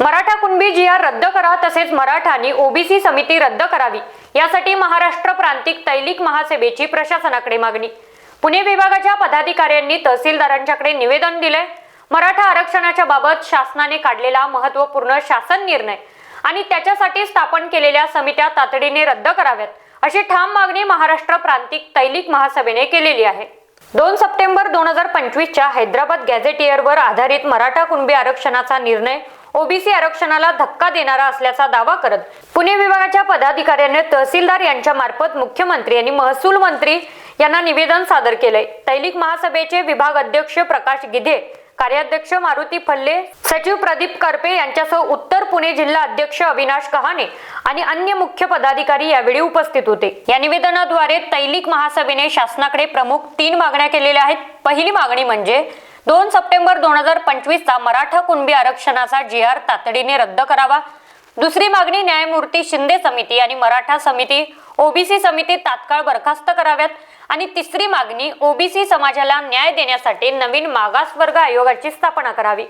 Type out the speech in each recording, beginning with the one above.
मराठा कुणबी जी R रद्द करा तसेच मराठा ओबीसी समिती रद्द करावी. यासाठी महाराष्ट्र प्रांतिक तैलिक महासभेची प्रशासनाकडे मागणी. पुणे विभागाच्या पदाधिकाऱ्यांनी तहसीलदारांच्याकडे निवेदन दिले मराठा आरक्षणाच्या बाबत शासनाने काढलेला महत्त्वपूर्ण शासन निर्णय आणि त्याच्यासाठी स्थापन केलेल्या समित्या तातडीने रद्द कराव्यात अशी ठाम मागणी महाराष्ट्र प्रांतिक तैलिक महासभेने केलेली आहे. दोन सप्टेंबर दोन हजार पंचवीसच्या हैदराबाद गॅझेटियरवर आधारित मराठा कुणबी आरक्षणाचा निर्णय ओबीसी आरक्षणाला धक्का देणारा असल्याचा दावा करत पुणे विभागाच्या पदाधिकाऱ्यांनी तहसीलदार यांच्या मार्फत मुख्यमंत्री आणि महसूल मंत्री यांना निवेदन सादर केलंय. तैलिक महासभेचे विभाग अध्यक्ष प्रकाश गिधे कार्याध्यक्ष मारुती फल्ले सचिव प्रदीप करपे यांच्यासह उत्तर पुणे जिल्हा अध्यक्ष अविनाश कहाणे आणि अन्य मुख्य पदाधिकारी यावेळी उपस्थित होते. या निवेदनाद्वारे तैलिक महासभेने शासनाकडे प्रमुख तीन मागण्या केलेल्या आहेत. पहिली मागणी म्हणजे दोन सप्टेंबर दोन हजार पंचवीसचा मराठा कुणबी आरक्षणाचा जी आर तातडीने रद्द करावा. दुसरी मागणी न्यायमूर्ती शिंदे समिती आणि मराठा समिती ओबीसी समिती तात्काळ बरखास्त कराव्यात. आणि तिसरी मागणी ओबीसी समाजाला न्याय देण्यासाठी नवीन मागासवर्ग आयोगाची स्थापना करावी.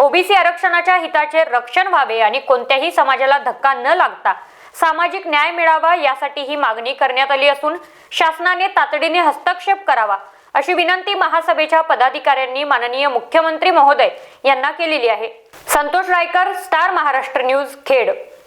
ओबीसी आरक्षणाच्या हिताचे रक्षण व्हावे आणि कोणत्याही समाजाला धक्का न लागता सामाजिक न्याय मिळावा यासाठी ही मागणी करण्यात आली असून शासनाने तातडीने हस्तक्षेप करावा. अशी विनंती महासभेच्या पदाधिकाऱ्यांनी माननीय मुख्यमंत्री महोदय यांना केलेली आहे. Santosh Raikar star Maharashtra news Khed.